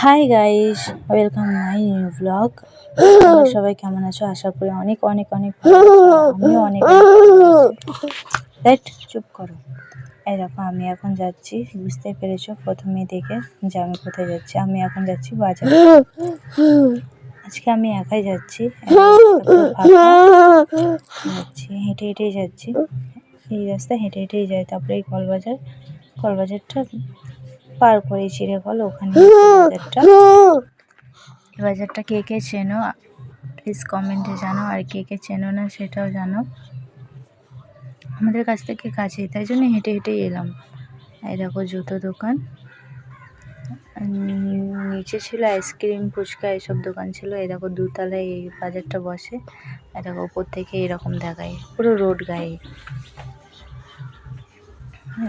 Hi guys welcome my new blog সবাই কেমন আছো? আশা করি অনেক অনেক অনেক অনেক রাইট চুপ করো। এই দেখো, আমি এখন যাচ্ছি। বুঝতে পেরেছ? প্রথমে দেখে যে আমি কোথায় যাচ্ছি। আমি এখন যাচ্ছি বাজারে। আজকে আমি একাই যাচ্ছি। যাচ্ছি, হেঁটে, হেঁটেই যাচ্ছি। এই রাস্তা হেঁটে, হেঁটেই যাই। তারপরে এই কলবাজার। কলবাজারটা পার করে চিড়ে কল ওখানে বাজারটা। এই বাজারটা কে কে চেনো? প্লিজ কমেন্টে জানো আর কে কে চেনো না সেটাও জানো আমাদের কাছ থেকে কাছেই তাই জন্য হেঁটে হেঁটে এলাম। এই দেখো জুতো দোকান। নিচে ছিল আইসক্রিম ফুচকা এসব দোকান ছিল। এই দেখো দুতলায় এই বাজারটা বসে। এই দেখো উপর থেকে এরকম দেখায় পুরো রোড গায়ে।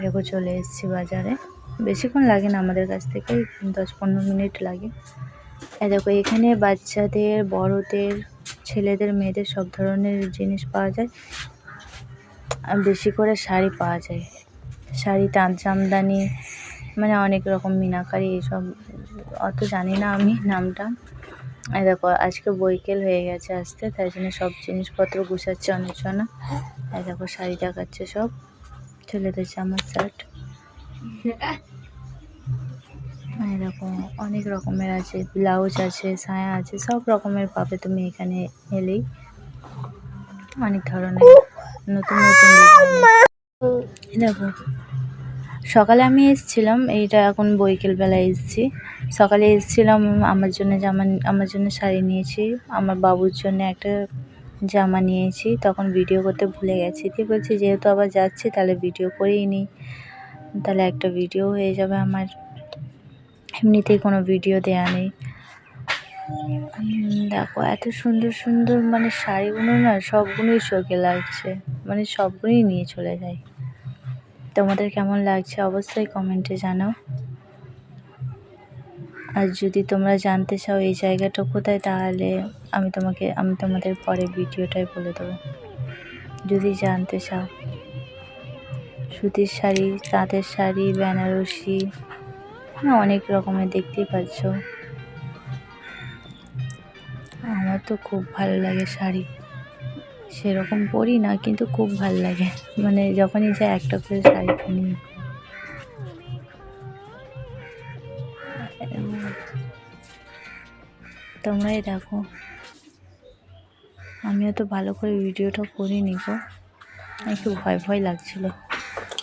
দেখো চলে এসেছি বাজারে। বেশিক্ষণ লাগে না আমাদের কাছ থেকে, দশ পনেরো মিনিট লাগে। এই দেখো, এখানে বাচ্চাদের, বড়দের, ছেলেদের, মেয়েদের সব ধরনের জিনিস পাওয়া যায়। আর বেশি করে শাড়ি পাওয়া যায়। শাড়ি তাঁত জামদানি মানে অনেক রকম মিনাকারি এইসব। অত জানি না আমি নামটা। দেখো, আজকে বৈকেল হয়ে গেছে আসতে, তাই জন্য সব জিনিসপত্র গুছাচ্ছে অনেকজনা এই দেখো, শাড়ি দেখাচ্ছে সব। ছেলেদের জামা, শার্ট। এই দেখো অনেক রকমের আছে, ব্লাউজ আছে, সায়া আছে, সব রকমের পাবে তুমি এখানে এলেই। অনেক ধরনের নতুন নতুন দেখো, সকালে আমি এসেছিলাম, এইটা এখন বৈকেলবেলা এসেছি। সকালে এসেছিলাম, আমার জন্য জামা, আমার জন্য শাড়ি নিয়েছি, আমার বাবুর জন্য একটা জামা নিয়েছি, তখন ভিডিও করতে ভুলে গেছি। দিয়ে বলছি, যেহেতু আবার যাচ্ছি, তাহলে ভিডিও করেই নিই। তাহলে একটা ভিডিও হয়ে যাবে আমার। এমনিতেই কোনো ভিডিও দেয়া নেই। দেখো, এত সুন্দর সুন্দর মানে শাড়িগুলো না সবগুলোই চোখে লাগছে। মানে সবগুলোই নিয়ে চলে যায়। তোমাদের কেমন লাগছে অবশ্যই কমেন্টে জানাও। আর যদি তোমরা জানতে চাও এই জায়গাটা কোথায়, তাহলে আমি তোমাকে, আমি তোমাদের পরে ভিডিওটাই বলে দেবো। যদি জানতে চাও। সুতির শাড়ি তাঁতের শাড়ি, বেনারসি মানে অনেক রকমের দেখতেই পাচ্ছ। আমার তো খুব ভালো লাগে শাড়ি। সেরকম পরি না, কিন্তু খুব ভালো লাগে। মানে যখনই যাই একটা করে শাড়ি কিনি তোমরাই দেখো। আমিও তো ভালো করে ভিডিওটা করিনি গো। একটু ভয় ভয় লাগছিল।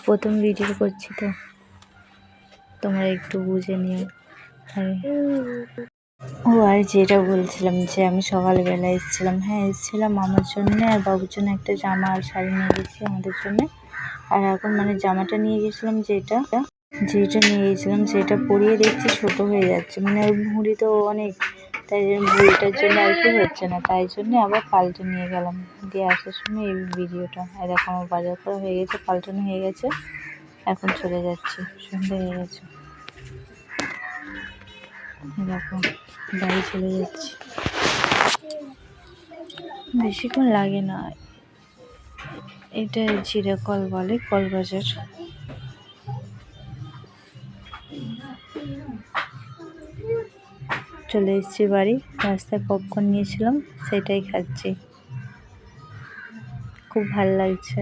প্রথম ভিডিও করছি তো। তোমরা একটু বুঝে নিও। আর ও, আর যেটা বলছিলাম যে আমি সকালবেলা এসেছিলাম। হ্যাঁ এসেছিলাম আমার জন্য আর বাবুর জন্য একটা জামা আর শাড়ি নিয়ে গেছি আমাদের জন্য। আর এখন মানে জামাটা নিয়ে গেছিলাম যেটা যেটা নিয়ে গেছিলাম সেটা পরিয়ে দেখছি, ছোট হয়ে যাচ্ছে। মানে ওর ভুঁড়ি তো অনেক তাই ভুঁড়িটার জন্য আর কি হচ্ছে না, তাই জন্য আবার পাল্টে নিয়ে গেলাম। দিয়ে আসার সময় এই ভিডিওটা আর এখন আমার বাজার করা হয়ে গেছে পাল্টানো হয়ে গেছে, এখন চলে যাচ্ছি, সন্ধে হয়ে গেছে। দেখো, বাড়ি চলে যাচ্ছি। বেশিক্ষণ লাগে না, এটা জিরে কল বলে কলবাজার চলে এসেছি বাড়ি। রাস্তায় পপকর্ন নিয়েছিলাম, সেটাই খাচ্ছি। খুব ভালো লাগছে।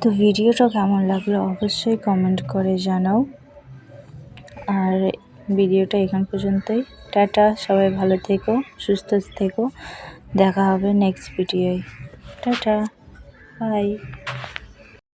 তো ভিডিওটা কেমন লাগল অবশ্যই কমেন্ট করে জানাও। আর ভিডিওটা এখান পর্যন্তই। টাটা, সবাই ভালো থেকো, সুস্থ থেকো। দেখা হবে নেক্সট ভিডিওয় টাটা বাই